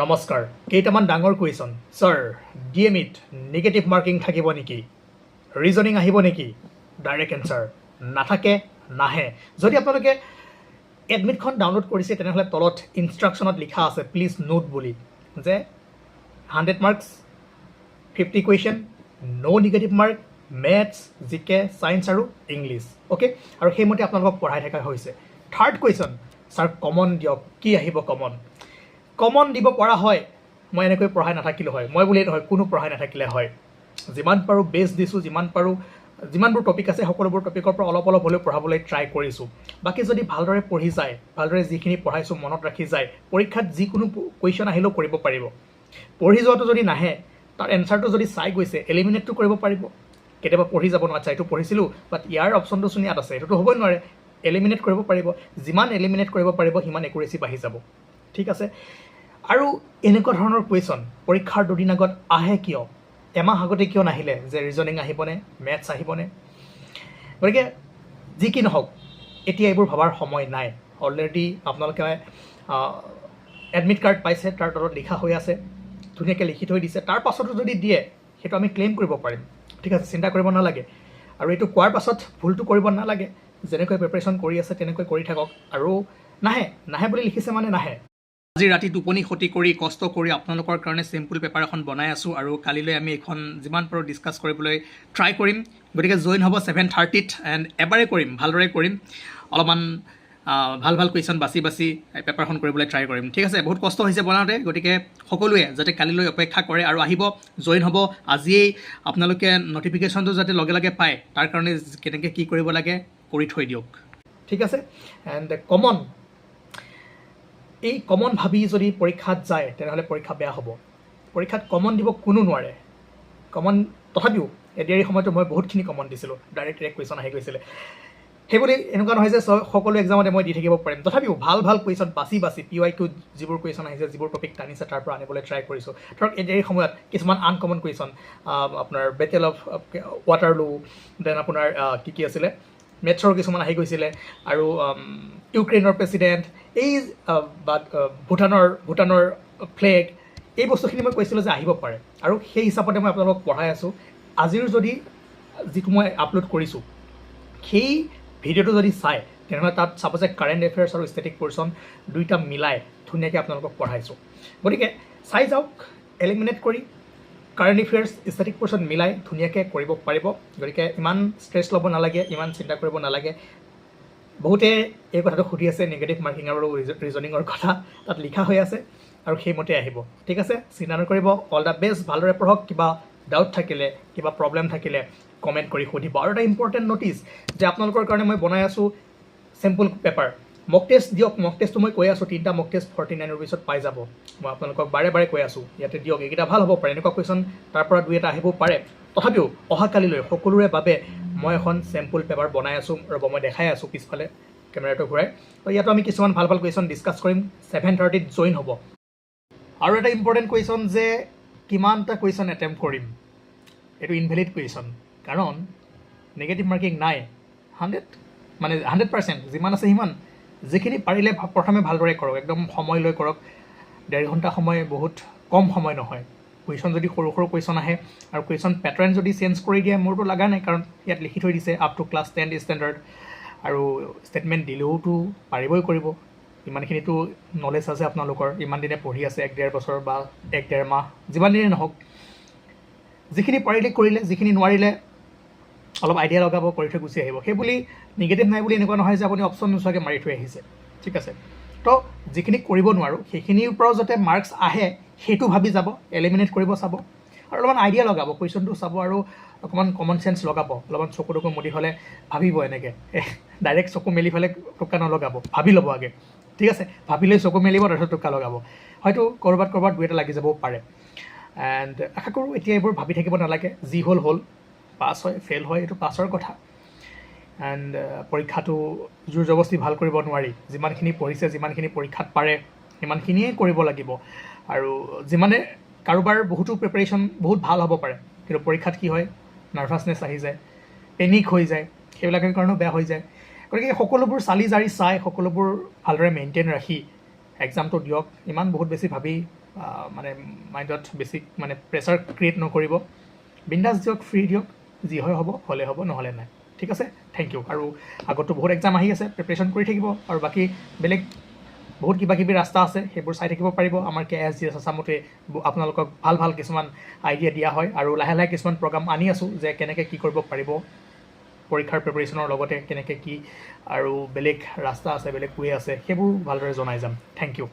নমস্কাৰ, কেইটামান ডাঙৰ কুৱেশ্যন। ছাৰ ডি এম ইত নিগেটিভ মাৰ্কিং থাকিব নেকি? ৰিজনিং আহিব নেকি? ডাইৰেক্ট এনচাৰ নাথাকে, নাহে। যদি আপোনালোকে এডমিটখন ডাউনলোড কৰিছে, তেনেহ'লে তলত ইনষ্ট্ৰাকশ্যনত লিখা আছে প্লিজ নোট বুলি। যে hundred marks fifty question no' negative mark maths G K science আৰু ইংলিছ অ'কে আৰু সেইমতে আপোনালোকক পঢ়াই থকা হৈছে। থাৰ্ড কুৱেশ্যন ছাৰ কমন দিয়ক, কি আহিব কমন কমন দিব পৰা হয়, মই এনেকৈ পঢ়াই নাথাকিলোঁ হয়। মই বুলিয়েই নহয়, কোনো পঢ়াই নাথাকিলে হয়। যিমান পাৰোঁ বেষ্ট দিছোঁ, যিমান পাৰোঁ, যিমানবোৰ টপিক আছে, সকলোবোৰ টপিকৰ পৰা অলপ অলপ হ'লেও পঢ়াবলৈ ট্ৰাই কৰিছোঁ। বাকী যদি ভালদৰে পঢ়ি যায়, ভালদৰে যিখিনি পঢ়াইছোঁ, মনত ৰাখি যায়, পৰীক্ষাত যিকোনো কুৱেশ্যন আহিলেও কৰিব পাৰিব। পঢ়ি যোৱাটো যদি নাহে, তাৰ এনচাৰটো যদি চাই গৈছে এলিমিনেটটো কৰিব পাৰিব। কেতিয়াবা পঢ়ি যাব নোৱাৰে আচ্ছা এইটো পঢ়িছিলোঁ বাট ইয়াৰ অপশ্যনটো চোন ইয়াত আছে, এইটোতো হ'বই নোৱাৰে। এলিমিনেট কৰিব পাৰিব। যিমান এলিমিনেট কৰিব পাৰিব, সিমান একুৰেচি বাঢ়ি যাব। ঠিক আছে? আৰু এনেকুৱা ধৰণৰ কুৱেশ্যন পৰীক্ষাৰ দুদিন আগত আহে কিয়? এমাহ আগতে কিয় নাহিলে? যে ৰিজনিং আহিবনে? মেথছ আহিবনে? গতিকে যি কি নহওক এতিয়া এইবোৰ ভবাৰ সময় নাই। অলৰেডি আপোনালোকে এডমিট কাৰ্ড পাইছে তাৰ তলত লিখা হৈ আছে ধুনীয়াকৈ লিখি থৈ দিছে। তাৰ পাছতো যদি দিয়ে সেইটো আমি ক্লেইম কৰিব পাৰিম। ঠিক আছে চিন্তা কৰিব নালাগে। আৰু এইটো কোৱাৰ পাছত ভুলটো কৰিব নালাগে। যেনেকৈ প্ৰিপেৰেশ্যন কৰি আছে তেনেকৈ কৰি থাকক। আৰু নাহে নাহে বুলি লিখিছে মানে নাহে। আজি ৰাতি টোপনি ক্ষতি কৰি কষ্ট কৰি আপোনালোকৰ কাৰণে চিম্পুল পেপাৰ এখন বনাই আছোঁ আৰু কালিলৈ আমি এইখন যিমান পাৰোঁ ডিছকাছ কৰিবলৈ ট্ৰাই কৰিম। গতিকে জইন হ'ব ছেভেন থাৰ্টিত এণ্ড এবাৰে কৰিম ভালদৰে কৰিম। অলপমান ভাল ভাল কুৱেশ্যন বাছি এই পেপাৰখন কৰিবলৈ ট্ৰাই কৰিম। ঠিক আছে বহুত কষ্ট হৈছে বনাওঁতে গতিকে সকলোৱে যাতে কালিলৈ অপেক্ষা কৰে আৰু আহিব জইন হ'ব। আজিয়েই আপোনালোকে নটিফিকেশ্যনটো যাতে লগে লগে পায় তাৰ কাৰণে কেনেকৈ কি কৰিব লাগে কৰি থৈ দিয়ক। ঠিক আছে? এণ্ড কমন এই কমন ভাবি যদি পৰীক্ষাত যায় তেনেহ'লে পৰীক্ষা বেয়া হ'ব। পৰীক্ষাত কমন দিব কোনো নোৱাৰে। কমন তথাপিও এডিয়াৰী সময়তো মই বহুতখিনি কমন দিছিলোঁ। ডাইৰেক্ট ডাইৰেক্ট কুৱেশ্যন আহি গৈছিলে। সেইবুলি এনেকুৱা নহয় যে সকলো এক্সামতে মই দি থাকিব পাৰিম। তথাপিও ভাল ভাল কুৱেশ্যন বাছি বাছি পি ৱাই কিউ যিবোৰ কুৱেশ্যন আহিছে যিবোৰ টপিক টানিছে তাৰ পৰা আনিবলৈ ট্ৰাই কৰিছোঁ। ধৰক এডিয়াৰী সময়ত কিছুমান আনকমন কুৱেশ্যন আপোনাৰ বেটেল অফ ৱাটাৰলু দেন আপোনাৰ কি কি আছিলে? মেথছৰ কিছুমান আহি গৈছিলে আৰু ইউক্ৰেইনৰ প্ৰেচিডেণ্ট, এই বা ভূটানৰ ভূটানৰ ফ্লেগ, এই বস্তুখিনি মই কৈছিলোঁ যে আহিব পাৰে। আৰু সেই হিচাপতে মই আপোনালোকক পঢ়াই আছোঁ। আজিৰ যদি, যিটো মই আপলোড কৰিছোঁ, সেই ভিডিঅ'টো যদি চায় তেনেহ'লে তাত চাব যে কাৰেণ্ট এফেয়াৰ্ছ আৰু ষ্টেটিক পৰ্চন দুইটা মিলাই ধুনীয়াকৈ আপোনালোকক পঢ়াইছোঁ। গতিকে, চাই যাওক এলিমিনেট কৰি কাৰেণ্ট এফেয়াৰ্ছ ষ্টেটিক পৰ্চন মিলাই ধুনীয়াকৈ কৰিব পাৰিব। গতিকে ইমান ষ্ট্ৰেছ ল'ব নালাগে, ইমান চিন্তা কৰিব নালাগে। বহুতে এই কথাটো সুধি আছে নিগেটিভ মাৰ্কিং আৰু ৰিজনিঙৰ কথা। তাত লিখা হৈ আছে আৰু সেইমতে আহিব। ঠিক আছে? চিন্তা নকৰিব অল দ্য বেষ্ট ভালদৰে পঢ়ক, কিবা ডাউট থাকিলে, কিবা প্ৰব্লেম থাকিলে কমেণ্ট কৰি সুধিব। আৰু এটা ইম্পৰ্টেণ্ট ন'টিছ যে আপোনালোকৰ কাৰণে মই বনাই আছোঁ চেম্পুল পেপাৰ মক টেষ্ট দিয়ক মক টেষ্টটো মই কৈ আছোঁ, তিনিটা মক টেষ্ট ফৰ্টি নাইন ৰুপিছত পাই যাব। মই আপোনালোকক বাৰে বাৰে কৈ আছোঁ, ইয়াতে দিয়ক, এইকেইটা ভালো হ'ব পাৰে। এনেকুৱা কুৱেশ্যন তাৰ পৰা দুই এটা আহিব পাৰে। তথাপিও, অহাকালিলৈ সকলোৰে বাবে মই এখন চেম্পুল পেপাৰ বনাই আছোঁ, ৰ'ব, মই দেখাই আছোঁ পিছফালে, কেমেৰাটো ঘূৰাই। তো ইয়াতো আমি কিছুমান ভালো ভালো কুৱেশ্যন ডিছকাছ কৰিম। ছেভেন থাৰ্টিত জইন হ'ব। আৰু এটা ইম্পৰ্টেণ্ট কুৱেশ্যন যে কিমানটা কুৱেশ্যন এটেম্প কৰিম? এইটো ইনভেলিড কুৱেশ্যন কাৰণ নিগেটিভ মাৰ্কিং নাই। হাণ্ড্ৰেড মানে হাণ্ড্ৰেড পাৰ্চেণ্ট যিমান আছে সিমান। যিখিনি পাৰিলে প্ৰথমে ভালদৰে কৰক একদম সময় লৈ কৰক। ডেৰ ঘণ্টা সময় বহুত কম সময় নহয়। কুৱেশ্যন যদি সৰু সৰু কুৱেশ্যন আহে আৰু কুৱেশ্যন পেটাৰ্ণ যদি চেঞ্জ কৰি দিয়ে মোৰতো লগা নাই কাৰণ ইয়াত লিখি থৈ দিছে up to class ten standard আৰু ষ্টেটমেণ্ট দিলেওতো পাৰিবই কৰিব। ইমানখিনিতো নলেজ আছে আপোনালোকৰ ইমান দিনে পঢ়ি আছে এক ডেৰ বছৰ বা এক ডেৰ মাহ যিমান দিনে নহওক। যিখিনি পাৰিলে কৰিলে যিখিনি নোৱাৰিলে অলপ আইডিয়া লগাব, কৰি থৈ গুচি আহিব। সেই বুলি নিগেটিভ নাই বুলি এনেকুৱা নহয় যে আপুনি অপশ্যন নোচোৱাকৈ মাৰি থৈ আহিছে। ঠিক আছে? তো যিখিনি কৰিব নোৱাৰোঁ, সেইখিনিৰ পৰাও যাতে মাৰ্কছ আহে, সেইটো ভাবি যাব এলিমিনেট কৰিব চাব। আৰু অলপমান আইডিয়া লগাব, কুৱেশ্যনটো চাব আৰু অকণমান কমন চেঞ্চ লগাব। অলপমান চকু টকু মুদি হ'লে ভাবিব এনেকৈ। ডাইৰেক্ট চকু মেলি পেলাই টোকা নলগাব, ভাবি ল'ব আগে। ঠিক আছে? ভাবি লৈ চকু মেলিব, তাৰপিছত টোকা লগাব। হয়তো ক'ৰবাত ক'ৰবাত দুই এটা লাগি যাবও পাৰে। এণ্ড আশা কৰোঁ এতিয়া এইবোৰ ভাবি থাকিব নালাগে, যি হ'ল হ'ল। পাছ হয় ফেইল হয় এইটো পাছৰ কথা। এণ্ড পৰীক্ষাটো জোৰ জবস্তি ভাল কৰিব নোৱাৰি। যিমানখিনি পঢ়িছে যিমানখিনি পৰীক্ষাত পাৰে সিমানখিনিয়ে কৰিব লাগিব। আৰু যিমানে কাৰোবাৰ বহুতো প্ৰিপেৰেশ্যন বহুত ভাল হ'ব পাৰে কিন্তু পৰীক্ষাত কি হয় নাৰ্ভাছনেছ আহি যায় পেনিক হৈ যায় সেইবিলাকৰ কাৰণেও বেয়া হৈ যায়। গতিকে সকলোবোৰ চালি জাৰি চাই সকলোবোৰ ভালদৰে মেইনটেইন ৰাখি এক্সামটো দিয়ক। ইমান বহুত বেছি ভাবি মানে মাইণ্ডত বেছি মানে প্ৰেছাৰ ক্ৰিয়েট নকৰিব। বিন্দাছ দিয়ক ফ্ৰী দিয়ক। যি হয় হ'ব, হ'লে হ'ব, নহ'লে নাই। ঠিক আছে? থেংক ইউ আৰু আগতো বহুত এক্সাম আহি আছে প্ৰিপেৰেশ্যন কৰি থাকিব। আৰু বাকী বেলেগ বহুত কিবা কিবি ৰাস্তা আছে, সেইবোৰ চাই থাকিব পাৰিব। আমাৰ কে এছ জি এছ আছামতে আপোনালোকক ভালো ভালো কিছুমান আইডিয়া দিয়া হয়। আৰু লাহে লাহে কিছুমান প্ৰগ্ৰাম আনি আছোঁ যে কেনেকৈ কি কৰিব পাৰিব। পৰীক্ষাৰ প্ৰিপেৰেশ্যনৰ লগতে কেনেকৈ কি আৰু বেলেগ ৰাস্তা আছে, বেলেগ ৱে আছে, সেইবোৰ ভালদৰে জনাই যাম। Thank you